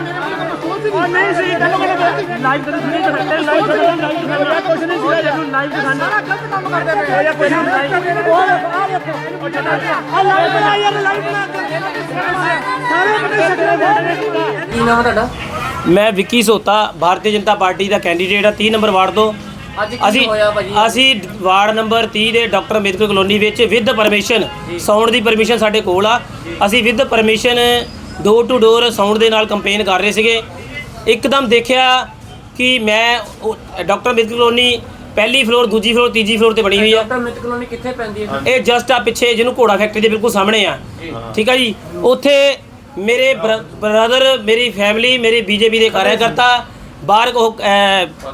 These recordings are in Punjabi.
ਉਹ ਨਹੀਂ ਸੀ। ਲਾਈਵ ਕਰ ਨਹੀਂ ਕਰ ਸਕਦੇ ਲਾਈਵ ਕਰ ਲਾਈਵ ਕੁਝ ਨਹੀਂ ਸੀ ਜਨੂੰ ਲਾਈਵ ਦਿਖਾਣਾ ਸਾਰਾ ਗਲਤ ਕੰਮ ਕਰਦੇ ਪਏ। ਇਹ ਕੋਈ ਲਾਈਵ ਉਹ ਆ ਦੇਖੋ ਉਹ ਜਨਾ ਆ ਲਾਈਵ ਬਣਾ ਯਾਰ ਲਾਈਵ ਬਣਾ ਸਾਰੇ ਬੰਦੇ ਸਕਦੇ ਕੀ ਨਾਮ ਤੁਹਾਡਾ? ਮੈਂ ਵਿੱਕੀ ਸੋਤਾ ਭਾਰਤੀ ਜਨਤਾ ਪਾਰਟੀ ਦਾ ਕੈਂਡੀਡੇਟ ਆ 30 ਨੰਬਰ ਵਾਰਡ ਤੋਂ। ਅਸੀਂ ਹੋਇਆ ਭਾਜੀ? ਅਸੀਂ ਵਾਰਡ ਨੰਬਰ 30 ਦੇ ਡਾਕਟਰ ਅੰਬੇਦਕਰ ਕਲੋਨੀ ਵਿੱਚ ਵਿਦ ਪਰਮਿਸ਼ਨ ਸਾਊਂਡ ਦੀ ਪਰਮਿਸ਼ਨ ਸਾਡੇ ਕੋਲ ਆ। ਅਸੀਂ with permission door to door sound ਦੇ ਨਾਲ ਕੰਪੇਨ ਕਰ ਰਹੇ ਸੀਗੇ। ਇੱਕਦਮ ਦੇਖਿਆ ਕਿ ਮੈਂ ਡਾਕਟਰ ਅੰਬੇਦਕਰ ਕਲੋਨੀ ਪਹਿਲੀ ਫਲੋਰ ਦੂਜੀ ਫਲੋਰ ਤੀਜੀ ਫਲੋਰ ਤੇ ਬਣੀ ਹੋਈ ਆ। ਡਾਕਟਰ ਮਿੱਤ ਕਲੋਨੀ ਕਿੱਥੇ ਪੈਂਦੀ ਹੈ? ਇਹ ਜਸਟ ਆ ਪਿੱਛੇ ਜਿਹਨੂੰ ਘੋੜਾ ਫੈਕਟਰੀ ਦੇ ਬਿਲਕੁਲ ਸਾਹਮਣੇ ਆ। ਠੀਕ ਆ ਜੀ? ਉੱਥੇ ਮੇਰੇ ਬ੍ਰਦਰ ਮੇਰੀ ਫੈਮਿਲੀ ਮੇਰੇ ਬੀਜੇਪੀ ਦੇ ਕਾਰਜਕਰਤਾ ਬਾਹਰ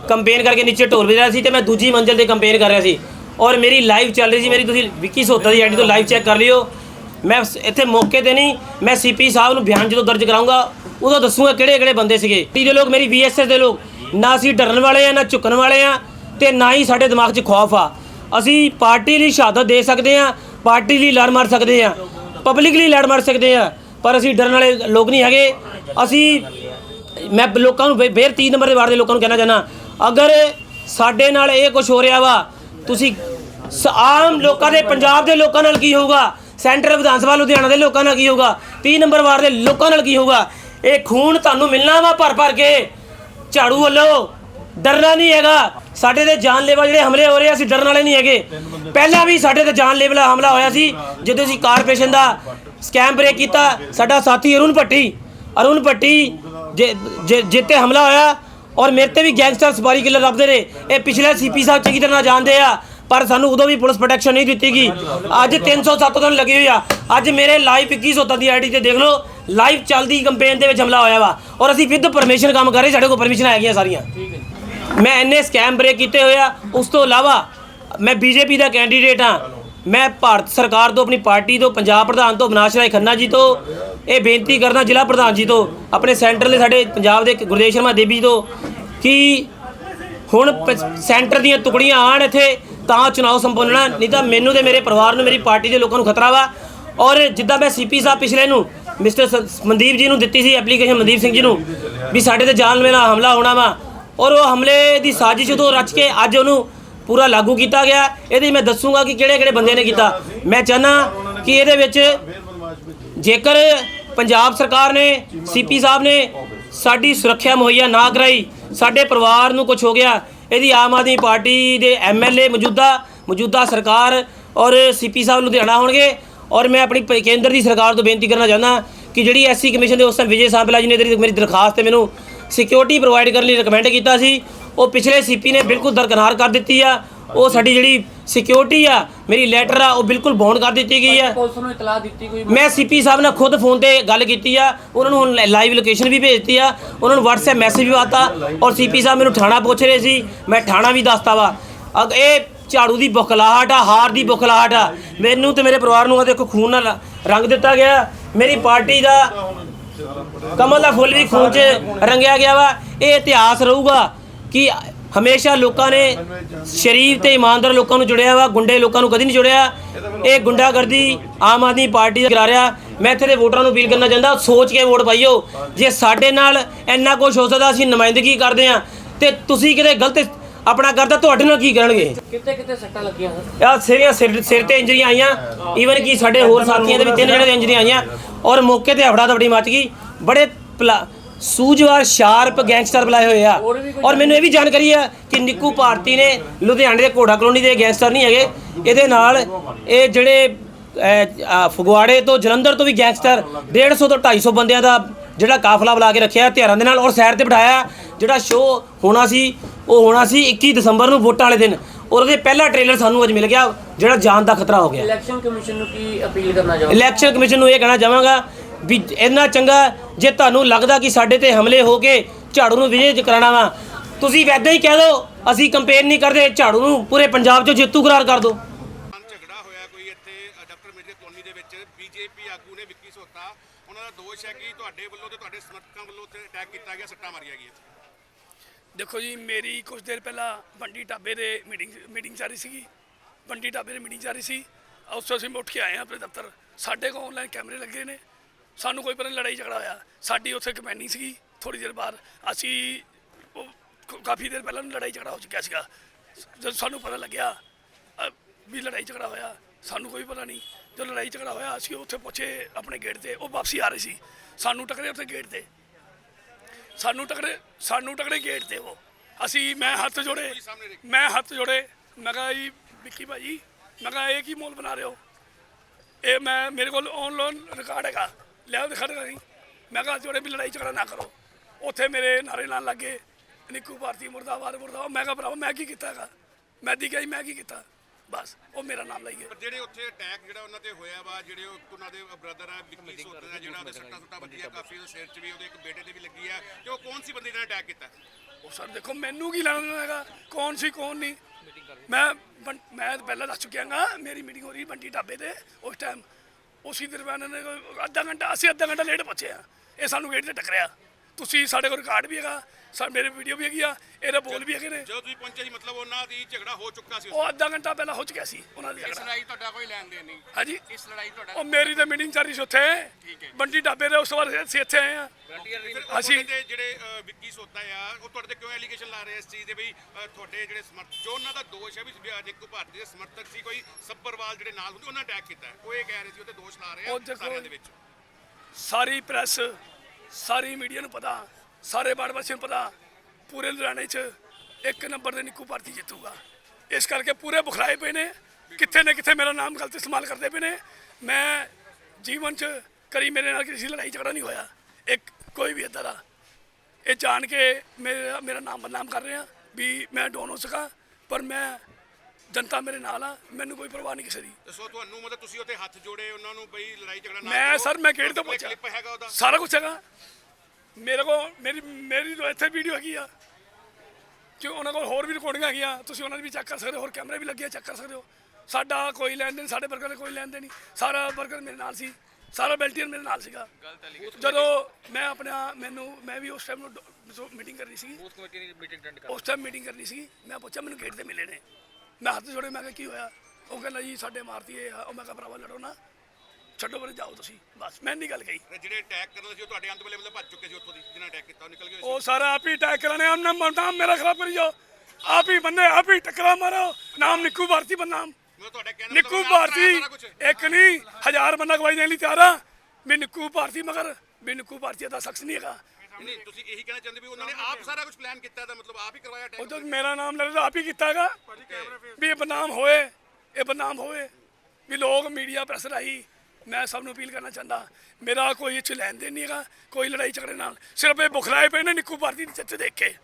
ਕੰਪੇਨ ਕਰਕੇ ਨੀਚੇ ਢੋਲ ਵਜਾ ਰਿਹਾ ਸੀ ਤੇ ਮੈਂ ਦੂਜੀ ਮੰਜ਼ਲ ਤੇ ਕੰਪੇਨ ਕਰ ਰਿਹਾ ਸੀ। ਔਰ ਮੇਰੀ ਲਾਈਵ ਚੱਲ ਰਹੀ ਸੀ। ਮੇਰੀ ਤੁਸੀਂ ਵਿੱਕੀ ਸੋਤਾ ਦੀ ਆਈਡੀ ਤੋਂ ਲਾਈਵ ਚੈੱਕ ਕਰ ਲਿਓ। ਮੈਂ ਸ- ਇੱਥੇ ਮੌਕੇ ਤੇ ਨਹੀਂ, ਮੈਂ ਸੀਪੀ ਸਾਹਿਬ ਨੂੰ ਬਿਆਨ ਜਦੋਂ ਦਰਜ ਕਰਾਉਂਗਾ ਉਦੋਂ ਦੱਸੂਗਾ ਕਿਹੜੇ ਕਿਹੜੇ ਬੰਦੇ ਸੀਗੇ। ਟੀ ਦੇ ਲੋਕ, ਮੇਰੀ ਬੀਐਸਐਸ ਦੇ ਲੋਕ, ਨਾ ਅਸੀਂ ਡਰਨ ਵਾਲੇ ਆ, ਨਾ ਝੁਕਣ ਵਾਲੇ ਆ, ਤੇ ਨਾ ਹੀ ਸਾਡੇ ਦਿਮਾਗ 'ਚ ਖੌਫ ਆ। ਅਸੀਂ ਪਾਰਟੀ ਲਈ ਸ਼ਹਾਦਤ ਦੇ ਸਕਦੇ ਆ, ਪਾਰਟੀ ਲਈ ਲੜ ਮਾਰ ਸਕਦੇ ਆ ਪਬਲਿਕ ਲਈ ਲੜ ਮਾਰ ਸਕਦੇ ਆ, ਪਰ ਅਸੀਂ ਡਰਨ ਵਾਲੇ ਲੋਕ ਨਹੀਂ ਹੈਗੇ। ਅਸੀਂ, ਮੈਂ ਲੋਕਾਂ ਨੂੰ ਫੇਰ 3 ਨੰਬਰ ਦੇ ਵਾਰਡ ਦੇ ਲੋਕਾਂ ਨੂੰ ਕਹਿਣਾ ਚਾਹਨਾ ਅਗਰ ਸਾਡੇ ਨਾਲ ਇਹ ਕੁਝ ਹੋ ਰਿਹਾ ਵਾ, ਤੁਸੀਂ ਸ- ਆਮ ਲੋਕਾਂ ਦੇ, ਪੰਜਾਬ ਦੇ ਲੋਕਾਂ ਨਾਲ ਕੀ ਹੋਊਗਾ? ਸੈਂਟਰ ਵਿਧਾਨ ਸਭਾ ਲੁਧਿਆਣਾ ਦੇ ਲੋਕਾਂ ਨਾਲ ਕੀ ਹੋਊਗਾ? 3 ਨੰਬਰ ਵਾਰਡ ਦੇ ਲੋਕਾਂ ਨਾਲ ਕੀ ਹੋਊਗਾ? ਇਹ ਖੂਨ ਤੁਹਾਨੂੰ ਮਿਲਣਾ ਵਾ ਭਰ ਭਰ ਕੇ। ਝਾੜੂ ਵੱਲੋਂ। ਡਰਨਾ ਨਹੀਂ ਹੈਗਾ। ਸਾਡੇ ਤੇ ਜਾਨਲੇਵਾ ਜਿਹੜੇ ਹਮਲੇ ਹੋ ਰਹੇ ਆ, ਅਸੀਂ ਡਰਨ ਵਾਲੇ ਨਹੀਂ ਹੈਗੇ। ਪਹਿਲਾਂ ਵੀ ਸਾਡੇ ਤੇ ਜਾਨਲੇਵਾ ਹਮਲਾ ਹੋਇਆ ਸੀ ਜਦੋਂ ਅਸੀਂ ਕਾਰਪੋਰੇਸ਼ਨ ਦਾ ਸਕੈਮ ਬ੍ਰੇਕ ਕੀਤਾ। ਸਾਡਾ ਸਾਥੀ ਅਰੁਣ ਭੱਟੀ ਅਰੁਣ ਭੱਟੀ ਜੇ ਜੇ- ਜਿੱਤੇ ਹਮਲਾ ਹੋਇਆ। ਔਰ ਮੇਰੇ ਤੇ ਵੀ ਗੈਂਗਸਟਰ ਸਪਾਰੀ ਕਿਲਰ ਲੱਭਦੇ ਨੇ ਇਹ ਪਿਛਲੇ ਸੀਪੀ ਸਾਹਿਬ ਚੰਗੀ ਤਰ੍ਹਾਂ ਜਾਣਦੇ ਆ। ਪਰ ਸਾਨੂੰ ਉਦੋਂ ਵੀ ਪੁਲਿਸ ਪ੍ਰੋਟੈਕਸ਼ਨ ਨਹੀਂ ਦਿੱਤੀ ਗਈ ਅੱਜ 307 ਦਿਨ ਲੱਗੀ ਹੋਈ ਆ। ਅੱਜ ਮੇਰੇ ਲਾਈਵ 21 ਹੋਤਾਂ ਦੀ ਆਈਡੀ ਤੇ ਦੇਖ ਲਓ ਲਾਈਵ ਚੱਲਦੀ ਕੰਪੇਨ ਦੇ ਵਿੱਚ ਹਮਲਾ ਹੋਇਆ ਵਾ। ਔਰ ਅਸੀਂ ਵਿਦ ਪਰਮਿਸ਼ਨ ਕੰਮ ਕਰ ਰਹੇ, ਸਾਡੇ ਕੋਲ ਪਰਮਿਸ਼ਨ ਹੈਗੀਆਂ ਸਾਰੀਆਂ। ਮੈਂ ਇੰਨੇ ਸਕੈਮ ਬ੍ਰੇਕ ਕੀਤੇ ਹੋਏ ਆ, ਉਸ ਤੋਂ ਇਲਾਵਾ ਮੈਂ ਬੀਜੇਪੀ ਦਾ ਕੈਂਡੀਡੇਟ ਹਾਂ ਮੈਂ ਭਾਰਤ ਸਰਕਾਰ ਤੋਂ, ਆਪਣੀ ਪਾਰਟੀ ਤੋਂ, ਪੰਜਾਬ ਪ੍ਰਧਾਨ ਤੋਂ, ਅਵਿਨਾਸ਼ ਰਾਏ ਖੰਨਾ ਜੀ ਤੋਂ ਇਹ ਬੇਨਤੀ ਕਰਦਾ, ਜ਼ਿਲ੍ਹਾ ਪ੍ਰਧਾਨ ਜੀ ਤੋਂ, ਆਪਣੇ ਸੈਂਟਰ ਦੇ ਸਾਡੇ ਪੰਜਾਬ ਦੇ ਗੁਰਦੇਵ ਸ਼ਰਮਾ ਦੇਵੀ ਤੋਂ ਕਿ ਹੁਣ ਪ- ਸੈਂਟਰ ਦੀਆਂ ਟੁਕੜੀਆਂ ਆਣ ਇੱਥੇ। ਤਾਂ ਚੁਣਾਵ ਸੰਪੰਨ ਨਹੀਂ ਤਾਂ ਮੈਨੂੰ ਤੇ ਮੇਰੇ ਪਰਿਵਾਰ ਨੂੰ, ਮੇਰੀ ਪਾਰਟੀ ਦੇ ਲੋਕਾਂ ਨੂੰ ਖਤਰਾ ਵਾ। ਔਰ ਜਿੱਦਾਂ ਮੈਂ ਸੀਪੀ ਸਾਹਿਬ ਪਿਛਲੇ ਨੂੰ, ਮਿਸਟਰ ਸ- ਮਨਦੀਪ ਜੀ ਨੂੰ ਦਿੱਤੀ ਸੀ ਐਪਲੀਕੇਸ਼ਨ ਮਨਦੀਪ ਸਿੰਘ ਜੀ ਨੂੰ, ਵੀ ਸਾਡੇ ਤੇ ਜਾਨਲੇਵਾ ਹਮਲਾ ਹੋਣਾ ਵਾ। ਔਰ ਉਹ ਹਮਲੇ ਦੀ ਸਾਜ਼ਿਸ਼ ਤੋਂ ਰਚ ਕੇ ਅੱਜ ਉਹਨੂੰ ਪੂਰਾ ਲਾਗੂ ਕੀਤਾ ਗਿਆ। ਇਹਦੀ ਮੈਂ ਦੱਸੂਗਾ ਕਿ ਕਿਹੜੇ ਕਿਹੜੇ ਬੰਦੇ ਨੇ ਕੀਤਾ। ਮੈਂ ਚਾਹਨਾ ਕਿ ਇਹਦੇ ਵਿੱਚ ਜੇਕਰ ਪੰਜਾਬ ਸਰਕਾਰ ਨੇ ਸੀਪੀ ਸਾਹਿਬ ਨੇ ਸਾਡੀ ਸੁਰੱਖਿਆ ਮੁਹੱਈਆ ਨਾ ਕਰਾਈ, ਸਾਡੇ ਪਰਿਵਾਰ ਨੂੰ ਕੁਝ ਹੋ ਗਿਆ ਇਹਦੀ ਆਮ ਆਦਮੀ ਪਾਰਟੀ ਦੇ ਐਮਐਲਏ ਮੌਜੂਦਾ ਮੌਜੂਦਾ ਸਰਕਾਰ ਔਰ ਸੀਪੀ ਸਾਹਿਬ ਲੁਧਿਆਣਾ ਹੋਣਗੇ। ਔਰ ਮੈਂ ਆਪਣੀ ਪ- ਕੇਂਦਰ ਦੀ ਸਰਕਾਰ ਤੋਂ ਬੇਨਤੀ ਕਰਨਾ ਚਾਹੁੰਦਾ ਕਿ ਜਿਹੜੀ ਐਸਸੀ ਕਮਿਸ਼ਨ ਦੇ ਉਸ ਟਾਈਮ ਵਿਜੇ ਸਾਂਪਲਾ ਜੀ ਨੇ ਜਿਹੜੀ ਮੇਰੀ ਦਰਖਾਸਤ ਤੇ ਮੈਨੂੰ ਸਿਕਿਉਰਿਟੀ ਪ੍ਰੋਵਾਈਡ ਕਰਨ ਲਈ ਰეკਮੈਂਡ ਕੀਤਾ ਸੀ। ਉਹ ਪਿਛਲੇ ਸੀਪੀ ਨੇ ਬਿਲਕੁਲ ਦਰਕਨਾਰ ਕਰ ਦਿੱਤੀ ਆ। ਉਹ ਸਾਡੀ ਜਿਹੜੀ ਸਿਕਿਉਰਿਟੀ ਆ ਮੇਰੀ ਲੈਟਰ ਆ ਉਹ ਬਿਲਕੁਲ ਬੌਂਡ ਕਰ ਦਿੱਤੀ ਗਈ ਆ। ਪੁਲਿਸ ਨੂੰ ਇਤਲਾਹ ਦਿੱਤੀ ਕੋਈ ਮੈਂ ਸੀਪੀ ਸਾਹਿਬ ਨਾਲ ਖੁਦ ਫੋਨ ਤੇ ਗੱਲ ਕੀਤੀ ਆ ਉਹਨਾਂ ਨੂੰ ਹੁਣ ਲਾਈਵ ਲੋਕੇਸ਼ਨ ਵੀ ਭੇਜਤੀ ਆ ਉਹਨਾਂ ਨੂੰ WhatsApp ਮੈਸੇਜ ਵੀ ਆਤਾ ਔਰ ਸੀਪੀ ਸਾਹਿਬ ਮੈਨੂੰ ਥਾਣਾ ਪੁੱਛ ਰਹੇ ਸੀ ਮੈਂ ਥਾਣਾ ਵੀ ਦੱਸਤਾ ਵਾ। ਅਗ ਇਹ ਝਾੜੂ ਦੀ ਬੁਖਲਾਹਟ ਆ ਹਾਰ ਦੀ ਬੁਖਲਾਹਟ ਆ। ਮੈਨੂੰ ਤੇ ਮੇਰੇ ਪਰਿਵਾਰ ਨੂੰ ਆ ਦੇਖੋ ਖੂਨ ਨਾਲ ਰੰਗ ਦਿੱਤਾ ਗਿਆ। ਮੇਰੀ ਪਾਰਟੀ ਦਾ ਕਮਲ ਦਾ ਫੁੱਲ ਵੀ ਖੂਨ 'ਚ ਰੰਗਿਆ ਗਿਆ ਵਾ। ਇਹ ਇਤਿਹਾਸ ਰਹੂਗਾ ਕਿ ਹਮੇਸ਼ਾ ਲੋਕਾਂ ਨੇ ਸ਼ਰੀਫ ਤੇ ਇਮਾਨਦਾਰ ਲੋਕਾਂ ਨੂੰ ਜੁੜਿਆ ਵਾ ਗੁੰਡੇ ਲੋਕਾਂ ਨੂੰ ਕਦੀ ਨਹੀਂ ਜੁੜਿਆ। ਇਹ ਗੁੰਡਾਗਰਦੀ ਆਮ ਆਦਮੀ ਪਾਰਟੀ ਦਾ ਕਰਾ ਰਿਹਾ। ਮੈਂ ਇੱਥੇ ਦੇ ਵੋਟਰਾਂ ਨੂੰ ਅਪੀਲ ਕਰਨਾ ਚਾਹੁੰਦਾ ਸੋਚ ਕੇ ਵੋਟ ਪਾਈਓ। ਜੇ ਸਾਡੇ ਨਾਲ ਇੰਨਾ ਕੁਝ ਹੋ ਸਕਦਾ ਅਸੀਂ ਨੁਮਾਇੰਦਗੀ ਕਰਦੇ ਆ ਤੇ ਤੁਸੀਂ ਕਿਤੇ ਗਲਤ ਆਪਣਾ ਕਰਦਾ ਤੁਹਾਡੇ ਨਾਲ ਕੀ ਕਰਨਗੇ? ਕਿੱਥੇ ਕਿੱਥੇ ਸੱਟਾਂ ਲੱਗੀਆਂ? ਆ ਸਿਰ ਸਿਰ ਤੇ ਇੰਜਰੀਆਂ ਆਈਆਂ। ਈਵਨ ਕਿ ਸਾਡੇ ਹੋਰ ਸਾਥੀਆਂ ਦੇ ਵੀ ਤਿੰਨ ਜਿਹੜੇ ਇੰਜਰੀਆਂ ਆਈਆਂ। ਔਰ ਮੌਕੇ ਤੇ ਹਫੜਾ ਦਫੜੀ ਮਚ ਗਈ। ਬੜੇ ਪਲਾ- ਸੂਝਵਾਰ ਸ਼ਾਰਪ ਗੈਂਗਸਟਰ ਬੁਲਾਏ ਹੋਏ ਆ। ਔਰ ਮੈਨੂੰ ਇਹ ਵੀ ਜਾਣਕਾਰੀ ਆ ਕਿ ਨਿੱਕੂ ਭਾਰਤੀ ਨੇ ਲੁਧਿਆਣੇ ਦੇ ਘੋੜਾ ਕਲੋਨੀ ਦੇ ਗੈਂਗਸਟਰ ਨਹੀਂ ਹੈਗੇ। ਇਹਦੇ ਨਾਲ ਇਹ ਜਿਹੜੇ ਫਗਵਾੜੇ ਤੋਂ ਜਲੰਧਰ ਤੋਂ ਵੀ ਗੈਂਗਸਟਰ 150 ਤੋਂ 250 ਬੰਦਿਆਂ ਦਾ ਜਿਹੜਾ ਕਾਫਲਾ ਬੁਲਾ ਕੇ ਰੱਖਿਆ ਹਥਿਆਰਾਂ ਦੇ ਨਾਲ ਔਰ ਸਾਈਡ ਤੇ ਬਿਠਾਇਆ। ਜਿਹੜਾ ਸ਼ੋਅ ਹੋਣਾ ਸੀ ਉਹ ਹੋਣਾ ਸੀ 21 ਦਸੰਬਰ ਨੂੰ ਵੋਟਾਂ ਵਾਲੇ ਦਿਨ। ਔਰ ਉਹਦੇ ਪਹਿਲਾ ਟ੍ਰੇਲਰ ਸਾਨੂੰ ਅੱਜ ਮਿਲ ਗਿਆ ਜਿਹੜਾ ਜਾਨ ਦਾ ਖਤਰਾ ਹੋ ਗਿਆ। ਇਲੈਕਸ਼ਨ ਕਮਿਸ਼ਨ ਨੂੰ ਕੀ ਅਪੀਲ ਕਰਨਾ ਚਾਹੁੰਦੇ ਇਲੈਕਸ਼ਨ ਕਮਿਸ਼ਨ ਨੂੰ ਇਹ ਕਹਿਣਾ ਚਾਹਾਂਗਾ ਵੀ ਇੰਨਾ ਚੰਗਾ ਜੇ ਤੁਹਾਨੂੰ ਲੱਗਦਾ ਕਿ ਸਾਡੇ ਤੇ ਹਮਲੇ ਹੋ ਕੇ ਝਾੜੂ ਨੂੰ ਵਿਜੇ ਕਰਾਣਾ ਵਾ ਤੁਸੀਂ ਵੈਦਾਂ ਹੀ ਕਹਿ ਦਿਓ ਅਸੀਂ ਕੰਪੇਨ ਨਹੀਂ ਕਰਦੇ ਝਾੜੂ ਨੂੰ ਪੂਰੇ ਪੰਜਾਬ 'ਚੋਂ ਜੇਤੂ ਕਰਾਰ ਕਰ ਦਿਓ। ਮਨ ਝਗੜਾ ਹੋਇਆ ਕੋਈ ਇੱਥੇ ਅ, ਡਾਕਟਰ ਮਿਰਜ਼ੇ ਕਲੋਨੀ ਦੇ ਵਿੱਚ ਬੀਜੇਪੀ ਆਗੂ ਨੇ ਵਿੱਕੀ ਸੋਤਾ ਉਹਨਾਂ ਦਾ ਦੋਸ਼ ਹੈ ਕਿ ਤੁਹਾਡੇ ਵੱਲੋਂ ਤੇ ਤੁਹਾਡੇ ਸਮਰਥਕਾਂ ਵੱਲੋਂ ਉੱਥੇ ਅਟੈਕ ਕੀਤਾ ਗਿਆ ਸੱਟਾਂ ਮਾਰੀਆਂ ਗਈਆਂ ਦੇਖੋ ਜੀ ਮੇਰੀ ਕੁਝ ਦੇਰ ਪਹਿਲਾਂ ਬੰਡੀ ਢਾਬੇ ਦੇ ਮੀਟਿੰਗ ਮੀਟਿੰਗ ਚੱਲ ਰਹੀ ਸੀਗੀ। ਬੰਡੀ ਢਾਬੇ ਦੇ ਮੀਟਿੰਗ ਚੱਲ ਰਹੀ ਸੀ। ਉਸ ਤੋਂ ਅਸੀਂ ਉੱਠ ਕੇ ਆਏ ਹਾਂ ਆਪਣੇ ਦਫ਼ਤਰ। ਸਾਡੇ ਕੋਲ ਆਨਲਾਈਨ ਕੈਮਰੇ ਲੱਗੇ ਨੇ। ਸਾਨੂੰ ਕੋਈ ਪਤਾ ਨਹੀਂ ਲੜਾਈ ਝਗੜਾ ਹੋਇਆ। ਸਾਡੀ ਉੱਥੇ ਕਮੈਨੀ ਸੀਗੀ ਥੋੜੀ ਦੇਰ ਬਾਅਦ ਅਸੀਂ ਉਹ ਕ- ਕਾਫੀ ਦੇਰ ਪਹਿਲਾਂ ਲੜਾਈ ਝਗੜਾ ਹੋ ਚੁੱਕਿਆ ਸੀਗਾ। ਜਦ ਸਾਨੂੰ ਪਤਾ ਲੱਗਿਆ ਅ, ਵੀ ਲੜਾਈ ਝਗੜਾ ਹੋਇਆ ਸਾਨੂੰ ਕੋਈ ਪਤਾ ਨਹੀਂ ਜਦੋਂ ਲੜਾਈ ਝਗੜਾ ਹੋਇਆ ਅਸੀਂ ਉੱਥੇ ਪਹੁੰਚੇ ਆਪਣੇ ਗੇਟ ਤੇ ਉਹ ਵਾਪਸੀ ਆ ਰਹੇ ਸੀ। ਸਾਨੂੰ ਟਕਰੇ ਉੱਥੇ ਗੇਟ ਤੇ। ਸਾਨੂੰ ਟਕਰੇ ਸਾਨੂੰ ਟਕਰੇ ਗੇਟ ਤੇ ਉਹ। ਅਸੀਂ ਮੈਂ ਹੱਥ ਜੋੜੇ ਮੈਂ ਹੱਥ ਜੋੜੇ ਮੈਂ ਕਿਹਾ ਜੀ ਵਿੱਕੀ ਭਾਜੀ ਮੈਂ ਕਿਹਾ ਇਹ ਕੀ ਮੋਲ ਬਣਾ ਰਹੇ ਹੋ? ਇਹ ਮੈਂ ਮੇਰੇ ਕੋਲ ਆਨਲਾਈਨ ਰਿਕਾਰਡ ਹੈਗਾ। ਲਿਆਓ ਦਿਖਾ ਦੇ ਨਹੀਂ ਮੈਂ ਕਿਹਾ ਜੋੜੇ ਵੀ ਲੜਾਈ ਝਗੜਾ ਨਾ ਕਰੋ। ਉੱਥੇ ਮੇਰੇ ਨਾਰੇ ਨਾਲ ਲੱਗੇ ਨਿੱਕੂ ਭਾਰਤੀ ਮੁਰਦਾਬਾਦ ਮੁਰਦਾਬਾਦ। ਮੈਂ ਕਿਹਾ ਭਰਾਵਾ ਮੈਂ ਕੀ ਕੀਤਾ ਹੈਗਾ? ਮੈਂ ਦੀ ਗਈ ਮੈਂ ਕੀ ਕੀਤਾ? ਬਸ ਉਹ ਮੇਰਾ ਨਾਮ ਲਈ ਗਏ। ਪਰ ਜਿਹੜੇ ਉੱਥੇ ਅਟੈਕ ਜਿਹੜਾ ਉਹਨਾਂ ਤੇ ਹੋਇਆ ਵਾ ਜਿਹੜੇ ਉਹ- ਉਹਨਾਂ ਦੇ ਬ੍ਰਦਰ ਆ ਵਿੱਕੀ ਸੋਤੇ ਦਾ ਜਿਹੜਾ ਉਹਦੇ ਸੱਟਾ ਸੁੱਟਾ ਵੱਜੀਆਂ ਕਾਫੀ ਉਹਦੇ ਸਿਰ 'ਚ ਵੀ ਉਹਦੇ ਇੱਕ ਬੇਟੇ ਦੇ ਵੀ ਲੱਗੀ ਆ। ਤੇ ਉਹ ਕੌਣ ਸੀ ਬੰਦੇ ਜਿਹਨੇ ਅਟੈਕ ਕੀਤਾ? ਉਹ ਸਰ ਦੇਖੋ ਮੈਨੂੰ ਕੀ ਲੈਣਾ ਹੈਗਾ? ਕੌਣ ਸੀ ਕੌਣ ਨਹੀਂ? ਮੈਂ ਬੰ- ਮੈਂ ਤਾਂ ਪਹਿਲਾਂ ਦੱਸ ਚੁੱਕਿਆ ਗਾ ਮੇਰੀ ਮੀਟਿੰਗ ਹੋ ਰਹੀ ਬੰਟੀ ਢਾਬੇ ਤੇ ਉਸ ਟਾਈਮ ਉਸੇ ਦਰਮਿਆਨ ਨੇ ਕੋਈ ਅੱਧਾ ਘੰਟਾ, ਅਸੀਂ ਅੱਧਾ ਘੰਟਾ ਲੇਟ ਪਹੁੰਚੇ ਆ। ਇਹ ਸਾਨੂੰ ਗੇਟ ਤੇ ਟਕਰਿਆ। ਤੁਸੀਂ ਸਾਡੇ ਕੋਲ ਰਿਕਾਰਡ ਵੀ ਹੈਗਾ ਸਾ ਮੇਰੇ ਵੀਡੀਓ ਵੀ ਹੈਗੀ ਆ ਇਹਦਾ ਬੋਲ ਵੀ ਹੈਗੇ ਨੇ। ਜਦੋਂ ਤੁਸੀਂ ਪਹੁੰਚੇ ਸੀ ਮਤਲਬ ਉਹਨਾਂ ਦੀ ਝਗੜਾ ਹੋ ਚੁੱਕਾ ਸੀ ਉਹ ਅੱਧਾ ਘੰਟਾ ਪਹਿਲਾਂ ਹੋ ਚੁੱਕਿਆ ਸੀ ਉਹਨਾਂ ਦੀ ਝਗੜਾ। ਲੜਾਈ ਤੁਹਾਡਾ ਕੋਈ ਲੈਣ ਦੇਣ ਨਹੀਂ। ਹਾਂਜੀ। ਇਸ ਲੜਾਈ ਤੁਹਾਡਾ ਉਹ ਮੇਰੀ ਤਾਂ ਮੀਟਿੰਗ ਚੱਲ ਰਹੀ ਸੀ ਉੱਥੇ। ਬੰਟੀ ਢਾਬੇ ਦੇ ਉਸ ਵਾਰ ਅਸੀਂ ਇੱਥੇ ਆਏ ਆ ਫਿਰ ਅਸੀਂ- ਤੇ ਜਿਹੜੇ ਅ, ਵਿੱਕੀ ਸੋਤਾ ਆ ਉਹ ਤੁਹਾਡੇ ਤੇ ਕਿਉਂ ਐਲੀਗੇਸ਼ਨ ਲਾ ਰਹੇ ਇਸ ਚੀਜ਼ ਦੇ ਵੀ ਅ, ਤੁਹਾਡੇ ਜਿਹੜੇ ਸਮਰਥ ਜੋ ਉਹਨਾਂ ਦਾ ਦੋਸ਼ ਹੈ ਵੀ ਨਿੱਕੂ ਭਾਰਤੀ ਦੇ ਸਮਰਥਕ ਸੀ ਕੋਈ ਸੱਬਰਵਾਲ ਜਿਹੜੇ ਨਾਲ ਹੁੰਦੇ ਉਹਨਾਂ ਅਟੈਕ ਕੀਤਾ ਹੈ। ਉਹ ਇਹ ਕਹਿ ਰਹੇ ਸੀ ਉਹਤੇ ਦੋਸ਼ ਲਾ ਰਹੇ ਉਹ ਆ ਦੇਖੋ- ਸਾਰਿਆਂ ਦੇ ਵਿੱਚ। ਸਾਰੀ ਪ੍ਰੈਸ ਸਾਰੀ ਮੀਡੀਆ ਨੂੰ ਪਤਾ, ਸਾਰੇ ਬਾੜਵਾਸੀਆਂ ਨੂੰ ਪਤਾ, ਪੂਰੇ ਲੁਧਿਆਣੇ 'ਚ ਇੱਕ ਨੰਬਰ ਦੇ ਨਿੱਕੂ ਭਾਰਤੀ ਜਿੱਤੂਗਾ। ਇਸ ਕਰਕੇ ਪੂਰੇ ਬੁਖਲਾਏ ਪਏ ਨੇ, ਕਿੱਥੇ ਨਾ ਕਿੱਥੇ ਮੇਰਾ ਨਾਮ ਗਲਤ ਇਸਤੇਮਾਲ ਕਰਦੇ ਪਏ ਨੇ। ਮੈਂ ਜੀਵਨ 'ਚ ਕਰੀ ਮੇਰੇ ਨਾਲ ਕਿਸੇ ਲੜਾਈ ਝਗੜਾ ਨਹੀਂ ਹੋਇਆ, ਇੱਕ ਕੋਈ ਵੀ ਇੱਦਾਂ ਦਾ। ਇਹ ਜਾਣ ਕੇ ਮੇਰਾ ਮੇਰਾ ਨਾਮ ਬਦਨਾਮ ਕਰ ਰਹੇ ਆ ਵੀ ਮੈਂ ਡੋਨ ਹੋ ਸਕਾਂ, ਪਰ ਮੈਂ ਜਨਤਾ ਮੇਰੇ ਨਾਲ ਆ ਮੈਨੂੰ ਕੋਈ ਪਰਵਾਹ ਨਹੀਂ ਕਿਸੇ ਦੀ। ਸੋ ਤੁਹਾਨੂੰ ਮਤਲਬ ਤੁਸੀਂ ਉੱਥੇ ਹੱਥ ਜੋੜੇ ਉਹਨਾਂ ਨੂੰ ਬਈ ਲੜਾਈ ਝਗੜਾ ਨਾ ਮੈਂ ਕਰੋ। ਸਰ ਮੈਂ ਗੇਟ ਤੋਂ ਕੋਈ ਕਲਿੱਪ ਹੈਗਾ ਉਹਦਾ? ਸਾਰਾ ਕੁਝ ਹੈਗਾ। ਮੇਰੇ ਕੋਲ ਮੇਰੀ ਮੇਰੀ ਤਾਂ ਇੱਥੇ ਵੀਡੀਓ ਹੈਗੀ ਆ। ਕਿ ਉਹਨਾਂ ਕੋਲ ਹੋਰ ਵੀ ਰਿਕਾਰਡਿੰਗਾਂ ਹੈਗੀਆਂ? ਤੁਸੀਂ ਉਹਨਾਂ ਦੀ ਵੀ ਚੈੱਕ ਕਰ ਸਕਦੇ ਹੋ ਹੋਰ ਕੈਮਰੇ ਵੀ ਲੱਗੇ ਆ ਚੈੱਕ ਕਰ ਸਕਦੇ ਹੋ। ਸਾਡਾ ਕੋਈ ਲੈਣ ਦੇਣ ਸਾਡੇ ਵਰਕਰ ਦਾ ਕੋਈ ਲੈਣ ਦੇਣ ਨਹੀਂ। ਸਾਰਾ ਵਰਕਰ ਮੇਰੇ ਨਾਲ ਸੀ। ਸਾਰਾ ਬੈਲਟੀਅਰ ਮੇਰੇ ਨਾਲ ਸੀਗਾ। ਜਦੋਂ ਮੈਂ ਆਪਣਾ ਮੈਨੂੰ ਮੈਂ ਵੀ ਉਸ ਟਾਈਮ ਨੂੰ ਮੀਟਿੰਗ ਕਰਨੀ ਸੀ ਬੂਥ ਕਮੇਟੀ ਦੀ ਮੀਟਿੰਗ ਅਟੈਂਡ ਕਰ ਉਸ ਟਾਈਮ ਮੀਟਿੰਗ ਕਰਨੀ ਸੀ ਮੈਂ ਪੁੱਛਿਆ ਮੈਨੂੰ ਗੇਟ ਤੇ ਮਿਲੇ ਨੇ। ਮੈਂ ਹੱਥ ਜੋੜੇ ਮੈਂ ਕਿਹਾ ਕੀ ਹੋਇਆ? ਉਹ ਕਹਿੰਦਾ ਜੀ ਸਾਡੇ ਮਾਰਤੀ ਇਹ ਆ। ਉਹ ਮੈਂ ਕਿਹਾ ਭਰਾਵਾ ਲੜੋ ਨਾ। ਛੱਡੋ ਪਰੇ ਜਾਓ ਤੁਸੀਂ। ਬਸ ਮੈਂ ਨਹੀਂ ਗੱਲ ਕਹੀ। ਜਿਹੜੇ ਅਟੈਕ ਕਰਨ ਸੀ ਉਹ ਤੁਹਾਡੇ ਅੰਤ ਵੇਲੇ ਮਤਲਬ ਭੱਜ ਚੁੱਕੇ ਸੀ ਉੱਥੋਂ ਦੀ ਜਿਹਨਾਂ ਅਟੈਕ ਕੀਤਾ ਉਹ ਨਿਕਲ ਗਏ ਉਹ ਸਾਰਾ ਆਪ ਹੀ ਅਟੈਕ ਕਰਾਣੇ ਆਮ ਨਾਮ ਨਾਮ ਮੇਰਾ ਖਰਾਬ ਕਰੀ ਜਾਓ। ਆਪ ਹੀ ਬੰਦੇ ਆਪ ਹੀ ਟੱਕਰਾ ਮਾਰੋ। ਨਾਮ ਨਿੱਕੂ ਭਾਰਤੀ ਬਦਨਾਮ। ਮੈਂ ਤੁਹਾਡਾ ਕਹਿਣਾ ਨਿੱਕੂ ਭਾਰਤੀ। ਇੱਕ ਨਹੀਂ ਹਜ਼ਾਰ ਬੰਦਾ ਗਵਾਈ ਦੇਣ ਲਈ ਤਿਆਰ ਆ। ਵੀ ਨਿੱਕੂ ਭਾਰਤੀ ਮਗਰ ਵੀ ਨਿੱਕੂ ਭਾਰਤੀ ਦਾ ਸ਼ਖਸ ਨਹੀਂ ਹੈਗਾ। ਨਹੀਂ ਤੁਸੀਂ ਇਹੀ ਕਹਿਣਾ ਚਾਹੁੰਦੇ ਵੀ ਉਹਨਾਂ ਨੇ ਆਪ ਸਾਰਾ ਕੁਝ ਪਲਾਨ ਕੀਤਾ ਦਾ ਮਤਲਬ ਆਪ ਹੀ ਕਰਵਾਇਆ ਉਹ ਅਟੈਕ ਤਾਂ ਮੇਰਾ ਨਾਮ ਲੱਗਦਾ ਆਪ ਹੀ ਕੀਤਾ ਹੈਗਾ। ਵੀ ਇਹ ਬਦਨਾਮ ਹੋਏ ਇਹ ਬਦਨਾਮ ਹੋਏ। ਵੀ ਲੋਕ ਮੀਡੀਆ ਪ੍ਰੈਸ ਰਾਹੀਂ ਮੈਂ ਸਭ ਨੂੰ ਅਪੀਲ ਕਰਨਾ ਚਾਹੁੰਦਾ ਮੇਰਾ ਕੋਈ ਇੱਥੇ ਲੈਣ ਦੇਣ ਨਹੀਂ ਹੈਗਾ ਕੋਈ ਲੜਾਈ ਝਗੜੇ ਨਾਲ। ਸਿਰਫ ਇਹ ਬੁਖਲਾਏ ਪਏ ਨੇ ਨਿੱਕੂ ਭਾਰਤੀ ਦੀ ਚਿੱਤ ਦੇਖ ਕੇ।